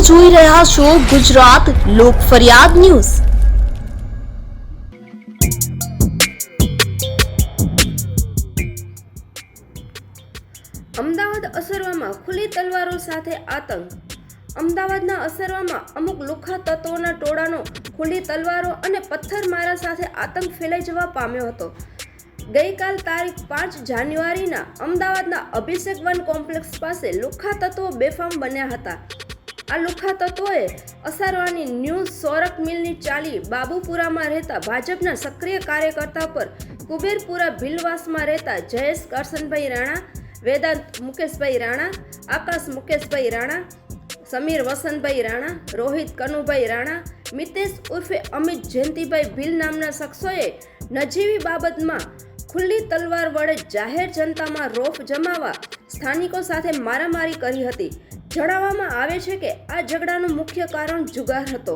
જોઈ રહ્યા છો ગુજરાત લોક ફરિયાદ ન્યૂઝ. અમદાવાદ અસરવામાં ખુલ્લી તલવારો સાથે આતંક. અમદાવાદના અસરવામાં અમુક લુખ્ખા તત્વોના ટોળાનો ખુલ્લી તલવારો અને પથ્થરમારા સાથે આતંક ફેલાઈ જવા પામ્યો હતો. ગઈકાલ તારીખ પાંચ જાન્યુઆરીના અમદાવાદના અભિષેક વન કોમ્પ્લેક્સ પાસે લુખા તત્વો બેફામ બન્યા હતા. આ લુખા તત્વોએ અસારવાની ન્યૂઝ સોરક મિલની ચાલી બાબુપુરામાં રહેતા ભાજપના સક્રિય કાર્યકર્તા પર કુબેરપુરા ભીલવાસમાં રહેતા જયેશ કરશનભાઈ રાણા, વેદાંત મુકેશભાઈ રાણા, આકાશ મુકેશભાઈ રાણા, સમીર વસંતભાઈ રાણા, રોહિત કનુભાઈ રાણા, મિતેશ ઉર્ફે અમિત જયંતિભાઈ ભીલ નામના શખ્સોએ નજીવી બાબતમાં ખુલ્લી તલવાર વડે જાહેર જનતામાં રોફ જમાવા સ્થાનિકો સાથે મારામારી કરી હતી. જણાવવામાં આવે છે કે આ ઝઘડાનું મુખ્ય કારણ જુગાર હતો.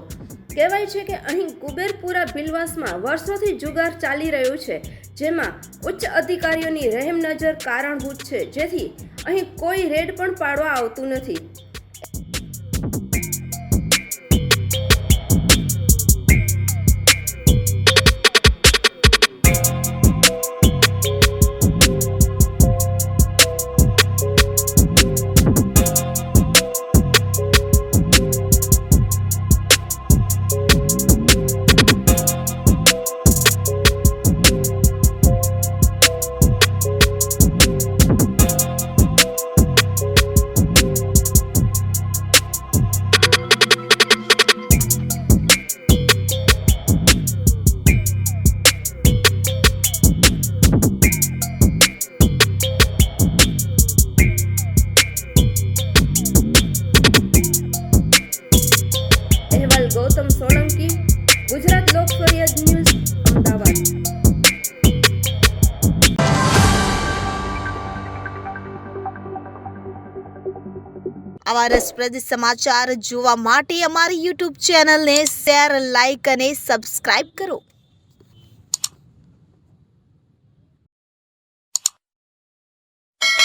કહેવાય છે કે અહીં કુબેરપુરા ભીલવાસમાં વર્ષોથી જુગાર ચાલી રહ્યું છે, જેમાં ઉચ્ચ અધિકારીઓની રહેમ નજર કારણભૂત છે, જેથી અહીં કોઈ રેડ પણ પાડવા આવતું નથી. ગૌતમ સોલંકી, ગુજરાત લોક ફરિયાદ ન્યૂઝ, અમદાવાદ. આવા રસપ્રદ સમાચાર જોવા માટે અમારી યુટ્યુબ ચેનલને શેર લાઇક અને સબસ્ક્રાઇબ કરો.